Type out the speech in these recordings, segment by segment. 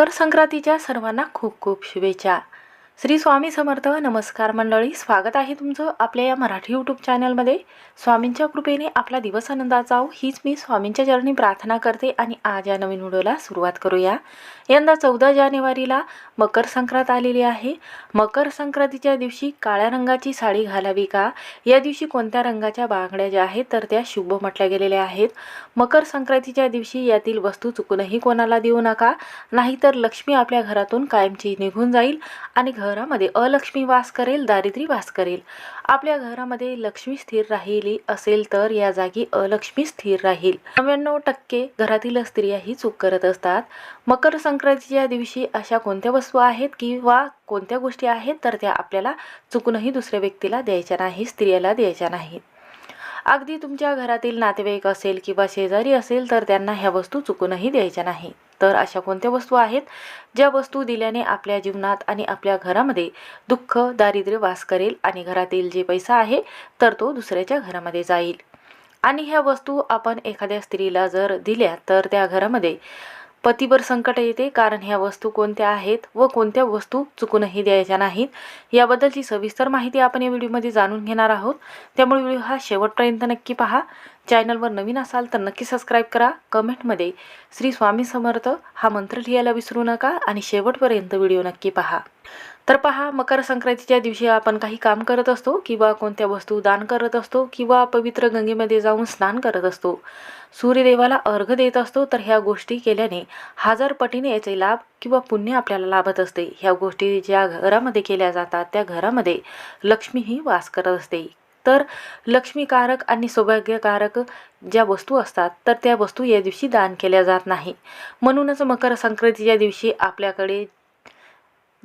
तर संक्रांतीच्या सर्वांना खूप खूप शुभेच्छा. श्री स्वामी समर्थ नमस्कार मंडळी. स्वागत आहे तुमचं आपल्या या मराठी यूट्यूब चॅनलमध्ये स्वामींच्या कृपेने आपला दिवस आनंदात जाऊ हीच मी स्वामींच्या चरणी प्रार्थना करते आणि आज या नवीन व्हिडिओला सुरुवात करूया. यंदा चौदा जानेवारीला मकर संक्रांत आलेली आहे. मकर संक्रांतीच्या दिवशी काळ्या रंगाची साडी घालावी का? या दिवशी कोणत्या रंगाच्या बांगड्या ज्या आहेत तर त्या शुभ म्हटल्या गेलेल्या आहेत. मकर संक्रांतीच्या दिवशी यातील वस्तू चुकूनही कोणाला देऊ नका. नाहीतर लक्ष्मी आपल्या घरातून कायमची निघून जाईल आणि घर घरामध्ये अलक्ष्मी वास करेल दारिद्र्य वास करेल. आपल्या घरामध्ये लक्ष्मी स्थिर राहिली असेल तर या जागी अलक्ष्मी स्थिर राहील. नव्याण्णव टक्के घरातील स्त्रिया ही चूक करत असतात. मकर संक्रांतीच्या दिवशी अशा कोणत्या वस्तू आहेत किंवा कोणत्या गोष्टी आहेत तर त्या आपल्याला चुकूनही दुसऱ्या व्यक्तीला द्यायच्या नाही स्त्रियाला द्यायच्या नाहीत. अगदी तुमच्या घरातील नातेवाईक असेल किंवा शेजारी असेल तर त्यांना ह्या वस्तू चुकूनही द्यायच्या नाही. तर अशा कोणत्या वस्तू आहेत? ज्या वस्तू दिल्याने आपल्या जीवनात आणि आपल्या घरामध्ये दुःख दारिद्र्य वास करेल आणि घरातील जे पैसा आहे तर तो दुसऱ्याच्या घरामध्ये जाईल. आणि ह्या वस्तू आपण एखाद्या स्त्रीला जर दिल्या तर त्या घरामध्ये पतीवर संकट येते कारण ह्या वस्तू कोणत्या आहेत व कोणत्या वस्तू चुकूनही द्यायच्या नाहीत. याबद्दलची सविस्तर माहिती आपण या व्हिडिओमध्ये जाणून घेणार आहोत. त्यामुळे व्हिडिओ हा शेवटपर्यंत नक्की पहा. चॅनलवर नवीन असाल तर नक्की सबस्क्राईब करा. कमेंटमध्ये श्री स्वामी समर्थ हा मंत्र लिहायला विसरू नका आणि शेवटपर्यंत व्हिडिओ नक्की पहा. तर पहा मकर संक्रांतीच्या दिवशी आपण काही काम करत असतो किंवा कोणत्या वस्तू दान करत असतो किंवा पवित्र गंगेमध्ये जाऊन स्नान करत असतो. सूर्यदेवाला अर्घ देत असतो तर ह्या गोष्टी केल्याने हजार पटीने याचे लाभ किंवा पुण्य आपल्याला लाभत असते. ह्या गोष्टी ज्या घरामध्ये केल्या जातात त्या घरामध्ये लक्ष्मीही वास करत असते. तर लक्ष्मीकारक आणि सौभाग्यकारक ज्या वस्तू असतात तर त्या वस्तू या दिवशी दान केल्या जात नाही. म्हणूनच मकर संक्रांतीच्या दिवशी आपल्याकडे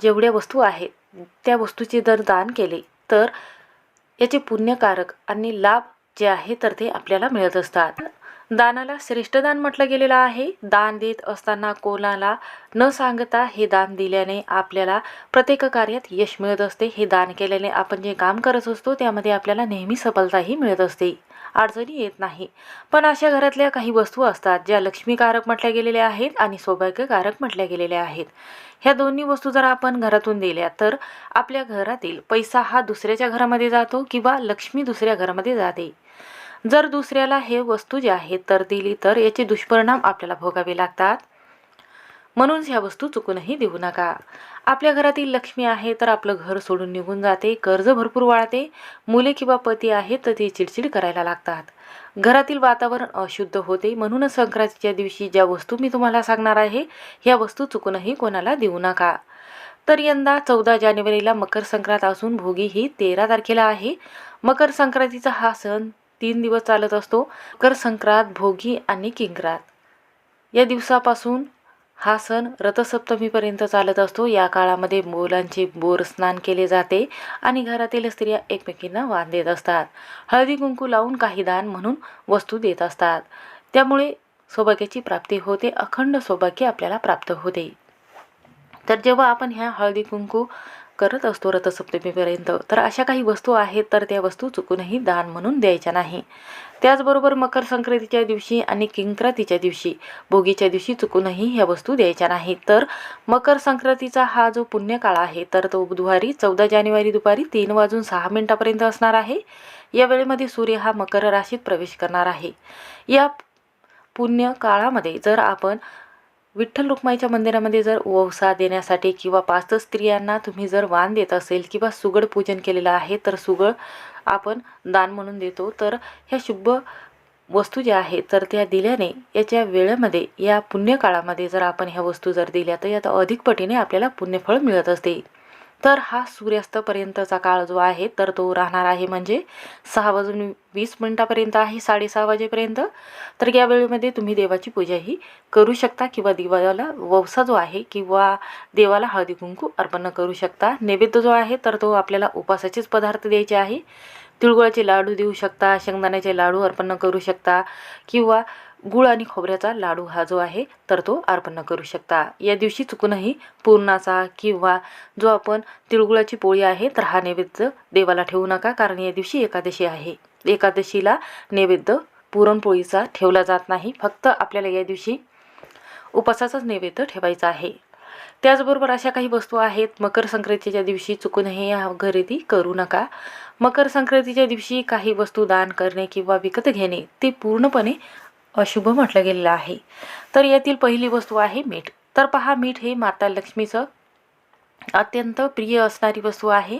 जेवढ्या वस्तू आहेत त्या वस्तूचे जर दान केले तर याचे पुण्यकारक आणि लाभ जे आहे तर ते आपल्याला मिळत असतात. दानाला श्रेष्ठ दान म्हटलं गेलेलं आहे. दान देत असताना कोणाला न सांगता हे दान दिल्याने आपल्याला प्रत्येक कार्यात यश मिळत असते. हे दान केल्याने आपण जे काम करत असतो त्यामध्ये आपल्याला नेहमी सफलताही मिळत असते. अडचणी येत नाही. पण अशा घरातल्या काही वस्तू असतात ज्या लक्ष्मीकारक म्हटल्या गेलेल्या आहेत आणि सौभाग्यकारक म्हटल्या गेलेल्या आहेत. ह्या दोन्ही वस्तू जर आपण घरातून दिल्या तर आपल्या घरातील पैसा हा दुसऱ्याच्या घरामध्ये जातो किंवा लक्ष्मी दुसऱ्या घरामध्ये जाते. जर दुसऱ्याला हे वस्तू जे आहेत तर दिली तर याचे दुष्परिणाम आपल्याला भोगावे लागतात. म्हणून ह्या वस्तू चुकूनही देऊ नका. आपल्या घरातील लक्ष्मी आहे तर आपलं घर सोडून निघून जाते कर्ज भरपूर वाढते मुले किंवा पती आहेत तर ते चिडचिड करायला लागतात. घरातील वातावरण अशुद्ध होते म्हणूनच संक्रांतीच्या दिवशी ज्या वस्तू मी तुम्हाला सांगणार आहे ह्या वस्तू चुकूनही कोणाला देऊ नका. तर यंदा चौदा जानेवारीला मकर संक्रांत असून भोगी ही तेरा तारखेला आहे. मकर संक्रांतीचा हा सण तीन दिवस चालत असतो. मकर संक्रांत भोगी आणि किंक्रांत. या दिवसापासून हा सण रथसप्तमीपर्यंत चालत असतो. या काळामध्ये मुलांचे बोर स्नान केले जाते आणि घरातील स्त्रिया एकमेकींना वाण देत असतात. हळदी कुंकू लावून काही दान म्हणून वस्तू देत असतात. त्यामुळे सौभाग्याची प्राप्ती होते. अखंड सौभाग्य आपल्याला प्राप्त होते. तर जेव्हा आपण ह्या हळदी कुंकू करत असतो रथसप्तमीपर्यंत. तर अशा काही वस्तू आहेत तर त्या वस्तू चुकूनही दान म्हणून द्यायच्या नाही. त्याचबरोबर मकर संक्रांतीच्या दिवशी आणि किंक्रांतीच्या दिवशी भोगीच्या दिवशी चुकूनही ह्या वस्तू द्यायच्या नाहीत तर मकर संक्रांतीचा हा जो पुण्यकाळ आहे तर तो बुधवारी चौदा जानेवारी दुपारी तीन वाजून सहा मिनिटापर्यंत असणार आहे. या वेळेमध्ये सूर्य हा मकर राशीत प्रवेश करणार आहे. या पुण्य काळामध्ये जर आपण विठ्ठल रुक्माईच्या मंदिरामध्ये जर वसा देण्यासाठी किंवा पाच स्त्रियांना तुम्ही जर वाण देत असेल किंवा सुगड पूजन केलेलं आहे तर सुगड आपण दान म्हणून देतो. तर ह्या शुभ वस्तू ज्या आहेत तर त्या दिल्याने याच्या वेळेमध्ये या पुण्यकाळामध्ये जर आपण ह्या वस्तू जर दिल्या तर यात अधिक पटीने आपल्याला पुण्यफळ मिळत असते. तर हा सूर्यास्तापर्यंतचा काळ जो आहे तर तो राहणार आहे म्हणजे सहा वाजून वीस मिनटापर्यंत आहे साडेसहा वाजेपर्यंत. तर या वेळेमध्ये तुम्ही देवाची पूजाही करू शकता किंवा देवाला ववसा जो आहे किंवा देवाला हळदी कुंकू अर्पण करू शकता. नैवेद्य जो आहे तर तो आपल्याला उपासाचेच पदार्थ द्यायचे आहे. तिळगुळाचे लाडू देऊ शकता शेंगदाण्याचे लाडू अर्पण करू शकता किंवा गुळ आणि खोबऱ्याचा लाडू हा जो आहे तर तो अर्पण करू शकता. या दिवशी चुकूनही पूर्णाचा किंवा जो आपण तिळगुळाची पोळी आहे तर हा नैवेद्य देवाला ठेवू नका कारण या दिवशी एकादशी आहे. एकादशीला नैवेद्य पुरणपोळीचा ठेवला जात नाही. फक्त आपल्याला या दिवशी उपासाचाच नैवेद्य ठेवायचा आहे. त्याचबरोबर अशा काही वस्तू आहेत मकर संक्रांतीच्या दिवशी चुकूनही खरेदी करू नका. मकर संक्रांतीच्या दिवशी काही वस्तू दान करणे किंवा विकत घेणे ते पूर्णपणे अशुभ म्हटलं गेलेलं आहे. तर यातील पहिली वस्तू आहे मीठ. तर पहा मीठ हे माता लक्ष्मीचं अत्यंत प्रिय असणारी वस्तू आहे.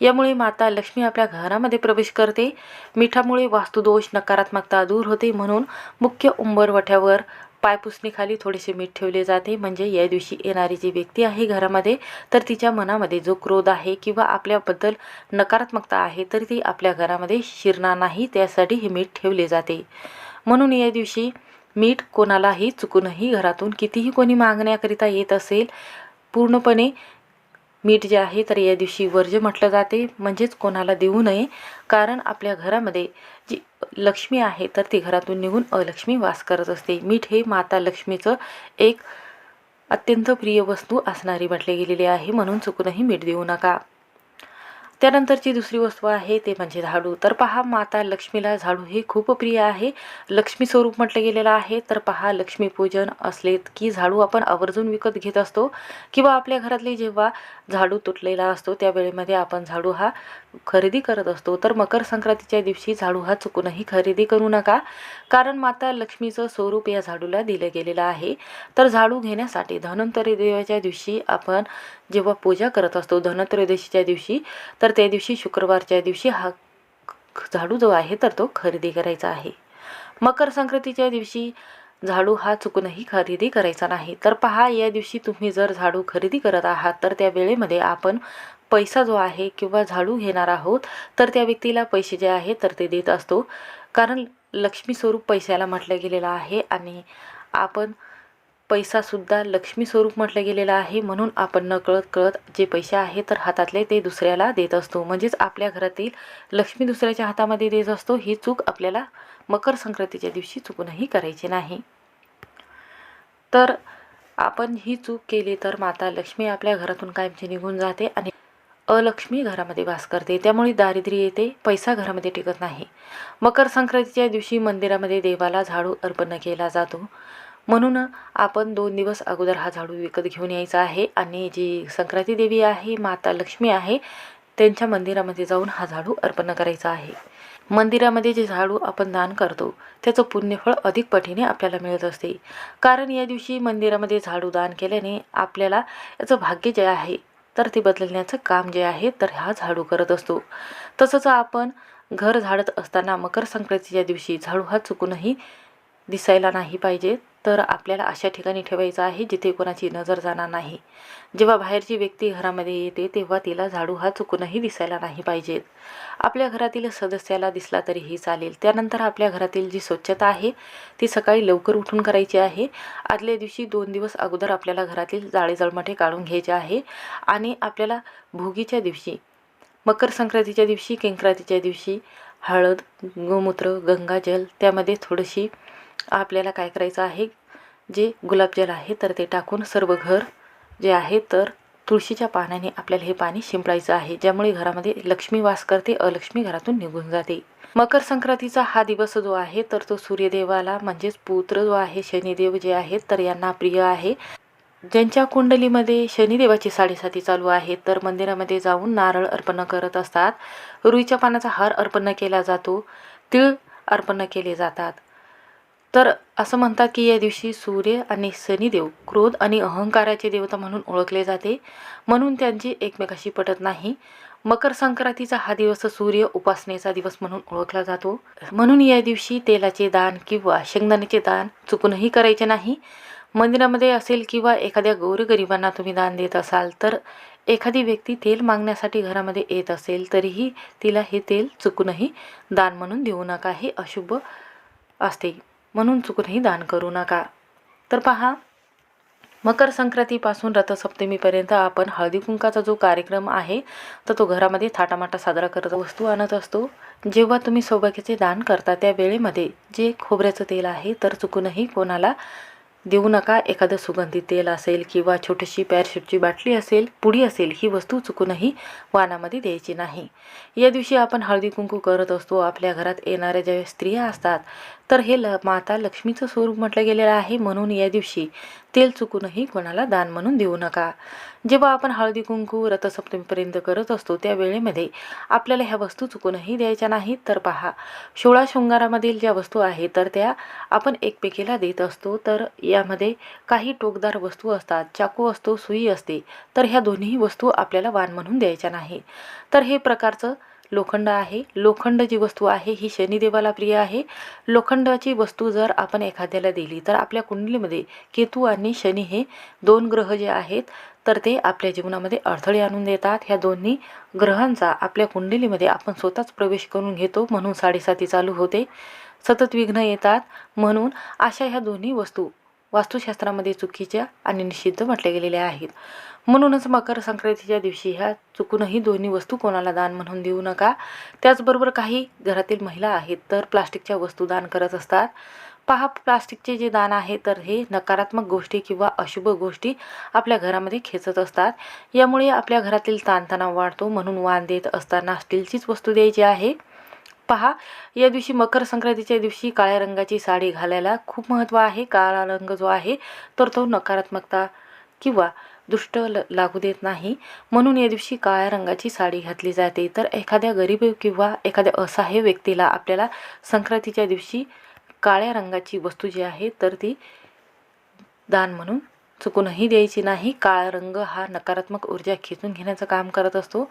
यामुळे माता लक्ष्मी आपल्या घरामध्ये प्रवेश करते. मिठामुळे वास्तुदोष नकारात्मकता दूर होते म्हणून मुख्य उंबरवठ्यावर पायपुसणीखाली थोडेसे मीठ ठेवले जाते. म्हणजे या दिवशी येणारी जी व्यक्ती आहे घरामध्ये तर तिच्या मनामध्ये जो क्रोध आहे किंवा आपल्याबद्दल नकारात्मकता आहे तर ती आपल्या घरामध्ये शिरणार नाही. त्यासाठी हे मीठ ठेवले जाते. म्हणून या दिवशी मीठ कोणालाही चुकूनही घरातून कितीही कोणी मागण्याकरिता येत असेल पूर्णपणे मीठ जे आहे तर या दिवशी वर्ज्य म्हटलं जाते. म्हणजेच कोणाला देऊ नये कारण आपल्या घरामध्ये जी लक्ष्मी आहे तर ती घरातून निघून अलक्ष्मी वास करत असते. मीठ हे माता लक्ष्मीचं एक अत्यंत प्रिय वस्तू असणारी म्हटली गेलेली आहे. म्हणून चुकूनही मीठ देऊ नका. त्यानंतरची दुसरी वस्तू आहे ते म्हणजे झाडू. तर पहा माता लक्ष्मीला झाडू हे खूप प्रिय आहे. लक्ष्मी स्वरूप म्हटलं गेलेलं आहे. तर पहा लक्ष्मीपूजन असले की झाडू आपण आवर्जून विकत घेत असतो? किंवा आपल्या घरातली जेव्हा झाडू तुटलेला असतो त्या वेळेमध्ये आपण झाडू हा खरेदी करत असतो तर मकर संक्रांतीच्या दिवशी झाडू हा चुकूनही खरेदी करू नका. कारण माता लक्ष्मीचं स्वरूप या झाडूला दिलं गेलेलं आहे. तर झाडू घेण्यासाठी धन्वंतरी देवाच्या दिवशी आपण जेव्हा पूजा करत असतो धनत्रयोदशीच्या दिवशी तर त्या दिवशी शुक्रवारच्या दिवशी हा झाडू जो आहे तर तो खरेदी करायचा आहे. मकर संक्रांतीच्या दिवशी झाडू हा चुकूनही खरेदी करायचा नाही. तर पहा या दिवशी तुम्ही जर झाडू खरेदी करत आहात तर त्या वेळेमध्ये आपण पैसा जो आहे किंवा झाडू घेणार आहोत तर त्या व्यक्तीला पैसे जे आहे तर ते देत असतो. कारण लक्ष्मी स्वरूप पैशाला म्हटलं गेलेलं आहे आणि आपण पैसासुद्धा लक्ष्मी स्वरूप म्हटलं गेलेलं आहे म्हणून आपण न कळत कळत जे पैसे आहे तर हातातले ते दुसऱ्याला देत असतो. म्हणजेच आपल्या घरातील लक्ष्मी दुसऱ्याच्या हातामध्ये देत असतो ही चूक आपल्याला मकर संक्रांतीच्या दिवशी चुकूनही करायची नाही. तर आपण ही चूक केली तर माता लक्ष्मी आपल्या घरातून कायमची निघून जाते आणि अलक्ष्मी घरामध्ये वास करते. त्यामुळे दारिद्र्य येते पैसा घरामध्ये टिकत नाही. मकर संक्रांतीच्या दिवशी मंदिरामध्ये देवाला झाडू अर्पण केला जातो. म्हणून आपण दोन दिवस अगोदर हा झाडू विकत घेऊन यायचा आहे आणि जी संक्रांती देवी आहे माता लक्ष्मी आहे त्यांच्या मंदिरामध्ये जाऊन हा झाडू अर्पण करायचा आहे. मंदिरामध्ये जे झाडू आपण दान करतो त्याचं पुण्यफळ अधिक पटीने आपल्याला मिळत असते. कारण या दिवशी मंदिरामध्ये झाडू दान केल्याने आपल्याला याचं भाग्य जे आहे तर ते बदलण्याचं काम जे आहे तर हा झाडू करत असतो. तसंच आपण घर झाडत असताना मकर संक्रांतीच्या दिवशी झाडू हा चुकूनही दिसायला नाही पाहिजे. तर आपल्याला अशा ठिकाणी ठेवायचं आहे जिथे कोणाची नजर जाणार नाही. जेव्हा बाहेरची व्यक्ती घरामध्ये येते तेव्हा तिला झाडू हा चुकूनही दिसायला नाही पाहिजेत. आपल्या घरातील सदस्याला दिसला तरीही चालेल. त्यानंतर आपल्या घरातील जी स्वच्छता आहे ती सकाळी लवकर उठून करायची आहे. आदल्या दिवशी दोन दिवस अगोदर आपल्याला घरातील जाळे जळमठे काढून घ्यायचे आहे आणि आपल्याला भोगीच्या दिवशी मकर संक्रांतीच्या दिवशी किंक्रांतीच्या दिवशी हळद गोमूत्र गंगाजल त्यामध्ये थोडीशी आपल्याला काय करायचं आहे? जे गुलाबजल आहे तर ते टाकून सर्व घर जे आहे तर तुळशीच्या पाण्याने आपल्याला हे पाणी शिंपडायचं आहे ज्यामुळे घरामध्ये लक्ष्मी वास करते अलक्ष्मी घरातून निघून जाते. मकर संक्रांतीचा हा दिवस जो आहे तर तो सूर्यदेवाला म्हणजेच पुत्र जो आहे शनिदेव जे आहेत तर यांना प्रिय आहे. ज्यांच्या कुंडलीमध्ये शनिदेवाची साडेसाती चालू आहे तर मंदिरामध्ये जाऊन नारळ अर्पण करत असतात. रुईच्या पानाचा हार अर्पण केला जातो. तिळ अर्पण केले जातात. तर असं म्हणतात की या दिवशी सूर्य आणि शनिदेव क्रोध आणि अहंकाराचे देवता म्हणून ओळखले जाते. म्हणून त्यांची एकमेकाशी पटत नाही. मकर संक्रांतीचा हा दिवस सूर्य उपासनेचा दिवस म्हणून ओळखला जातो. म्हणून या दिवशी तेलाचे दान किंवा शेंगदाण्याचे दान चुकूनही करायचे नाही. मंदिरामध्ये असेल किंवा एखाद्या गौरगरिबांना तुम्ही दान देत असाल तर एखादी व्यक्ती तेल मागण्यासाठी घरामध्ये येत असेल तरीही तिला हे तेल चुकूनही दान म्हणून देऊ नका. हे अशुभ असते. म्हणून चुकूनही दान करू नका. तर पहा मकर संक्रांतीपासून रथसप्तमीपर्यंत आपण हळदी कुंकाचा जो कार्यक्रम आहे तर तो घरामध्ये थाटामाटा साजरा करत वस्तू आणत असतो. जेव्हा तुम्ही सौभाग्याचे दान करता त्या वेळेमध्ये जे खोबऱ्याचं तेल आहे तर चुकूनही कोणाला देऊ नका. एखादं सुगंधित तेल असेल किंवा छोटीशी पॅरशूटची बाटली असेल पुडी असेल ही वस्तू चुकूनही वानामध्ये द्यायची नाही. या दिवशी आपण हळदी कुंकू करत असतो. आपल्या घरात येणाऱ्या ज्या स्त्रिया असतात तर हे ल माता लक्ष्मीचं स्वरूप म्हटलं गेलेलं आहे म्हणून या दिवशी तेल चुकूनही कोणाला दान म्हणून देऊ नका. जेव्हा आपण हळदी कुंकू रथसप्तमीपर्यंत करत असतो त्या वेळेमध्ये आपल्याला ह्या वस्तू चुकूनही द्यायच्या नाहीत. तर पहा सोळा शृंगारामधील ज्या वस्तू आहेत तर त्या आपण एकमेकीला देत असतो. तर यामध्ये काही टोकदार वस्तू असतात चाकू असतो सुई असते. तर ह्या दोन्ही वस्तू आपल्याला वाण म्हणून द्यायच्या नाही तर हे प्रकारचं लोखंड आहे. लोखंड जी वस्तू आहे ही शनिदेवाला प्रिय आहे. लोखंडाची वस्तू जर आपण एखाद्याला दिली तर आपल्या कुंडलीमध्ये केतू आणि शनी हे दोन ग्रह जे आहेत तर ते आपल्या जीवनामध्ये अडथळे आणून देतात. ह्या दोन्ही ग्रहांचा आपल्या कुंडलीमध्ये आपण स्वतःच प्रवेश करून घेतो म्हणून साडेसाती चालू होते. सतत विघ्न येतात. म्हणून अशा ह्या दोन्ही वस्तू वास्तुशास्त्रामध्ये चुकीच्या आणि निषिद्ध म्हटल्या गेलेल्या आहेत. म्हणूनच मकर संक्रांतीच्या दिवशी ह्या चुकूनही दोन्ही वस्तू कोणाला दान म्हणून देऊ नका. त्याचबरोबर काही घरातील महिला आहेत तर प्लास्टिकच्या वस्तू दान करत असतात. पहा प्लास्टिकचे जे दान आहे तर हे नकारात्मक गोष्टी किंवा अशुभ गोष्टी आपल्या घरामध्ये खेचत असतात. यामुळे आपल्या घरातील ताणतणाव वाढतो म्हणून वाण देत असताना स्टीलचीच वस्तू द्यायची आहे. पहा या दिवशी मकर संक्रांतीच्या दिवशी काळ्या रंगाची साडी घालायला खूप महत्त्व आहे काळा रंग जो आहे तर तो नकारात्मकता किंवा दुष्ट ल लागू देत नाही. म्हणून या दिवशी काळ्या रंगाची साडी घातली जाते. तर एखाद्या गरीब किंवा एखाद्या असहाय्य व्यक्तीला आपल्याला संक्रांतीच्या दिवशी काळ्या रंगाची वस्तू जी आहे तर ती दान म्हणून चुकूनही द्यायची नाही. काळा रंग हा नकारात्मक ऊर्जा खेचून घेण्याचं काम करत असतो.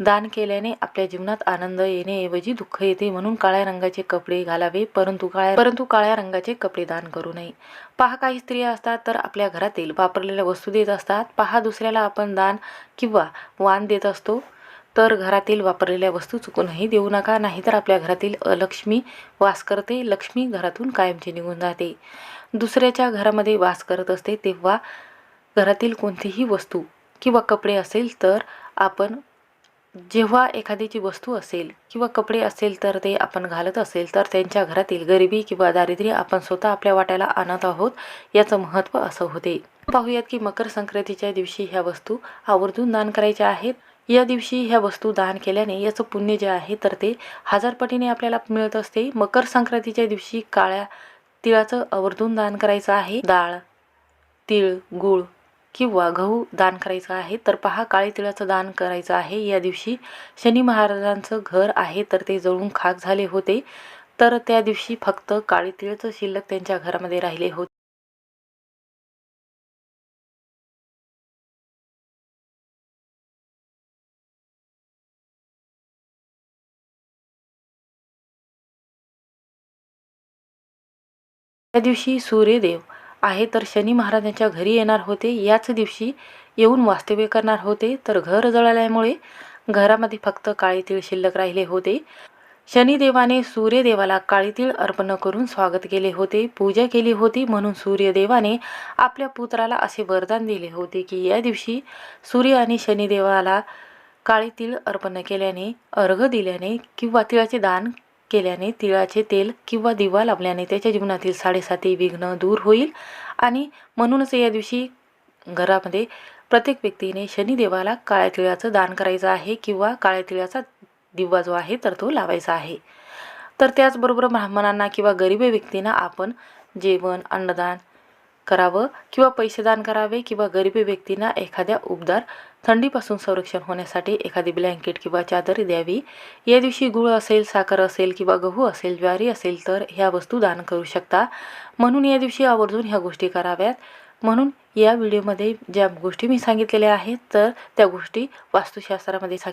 दान केल्याने आपल्या जीवनात आनंद येण्याऐवजी दुःख येते म्हणून काळ्या रंगाचे कपडे घालावे परंतु काळ्या परंतु काळ्या रंगाचे कपडे दान करू नये. पहा काही स्त्रिया असतात तर आपल्या घरातील वापरलेल्या वस्तू देत असतात. पहा दुसऱ्याला आपण दान किंवा वाण देत असतो. तर घरातील वापरलेल्या वस्तू चुकूनही देऊ नका नाहीतर आपल्या घरातील अलक्ष्मी वास करते लक्ष्मी घरातून कायमची निघून जाते. दुसऱ्याच्या घरामध्ये वास करत असते तेव्हा घरातील कोणतीही वस्तू किंवा कपडे असेल तर आपण जेव्हा एखाद्याची वस्तू असेल किंवा कपडे असेल तर ते आपण घालत असेल तर त्यांच्या घरातील गरिबी किंवा दारिद्र्य आपण स्वतः आपल्या वाट्याला आणत आहोत याचं महत्त्व असं होते. पाहूयात की मकर संक्रांतीच्या दिवशी ह्या वस्तू आवर्जून दान करायच्या आहेत. या दिवशी ह्या वस्तू दान केल्याने याचं पुण्य जे आहे तर ते हजारपटीने आपल्याला मिळत असते. मकर संक्रांतीच्या दिवशी काळ्या तिळाचं आवर्जून दान करायचं आहे. डाळ तीळ गूळ किंवा गहू दान करायचं आहे. तर पहा काळी तिळाचं दान करायचं आहे. या दिवशी शनी महाराजांचं घर आहे तर ते जळून खाक झाले होते. तर त्या दिवशी फक्त काळी तिळचं शिल्लक त्यांच्या घरामध्ये राहिले होते. त्या दिवशी सूर्यदेव आहे तर शनी महाराजांच्या घरी येणार होते. याच दिवशी येऊन वास्तव्य करणार होते. तर घर जळाल्यामुळे घरामध्ये फक्त काळी तीळ शिल्लक राहिले होते. शनिदेवाने सूर्यदेवाला काळी तीळ अर्पण करून स्वागत केले होते. पूजा केली होती. म्हणून सूर्यदेवाने आपल्या पुत्राला असे वरदान दिले होते की या दिवशी सूर्य आणि शनिदेवाला काळी तीळ अर्पण केल्याने अर्घ दिल्याने किंवा तिळाचे दान केल्याने तिळाचे तेल किंवा दिवा लावल्याने त्याच्या जीवनातील साडेसाती विघ्न दूर होईल. आणि म्हणूनच या दिवशी घरामध्ये प्रत्येक व्यक्तीने शनिदेवाला काळ्या तिळाचं दान करायचं आहे किंवा काळ्या तिळाचा दिवा जो आहे तर तो लावायचा आहे. तर त्याचबरोबर ब्राह्मणांना किंवा गरीब व्यक्तींना आपण जेवण अन्नदान करावं किंवा पैसे दान करावे किंवा गरिबी व्यक्तींना एखाद्या उबदार थंडीपासून संरक्षण होण्यासाठी एखादी ब्लँकेट किंवा चादर द्यावी. या दिवशी गुळ असेल साखर असेल किंवा गहू असेल ज्वारी असेल तर ह्या वस्तू दान करू शकता. म्हणून या दिवशी आवर्जून ह्या गोष्टी कराव्यात. म्हणून या व्हिडिओमध्ये ज्या गोष्टी मी सांगितलेल्या आहेत तर त्या गोष्टी वास्तुशास्त्रामध्ये सांगित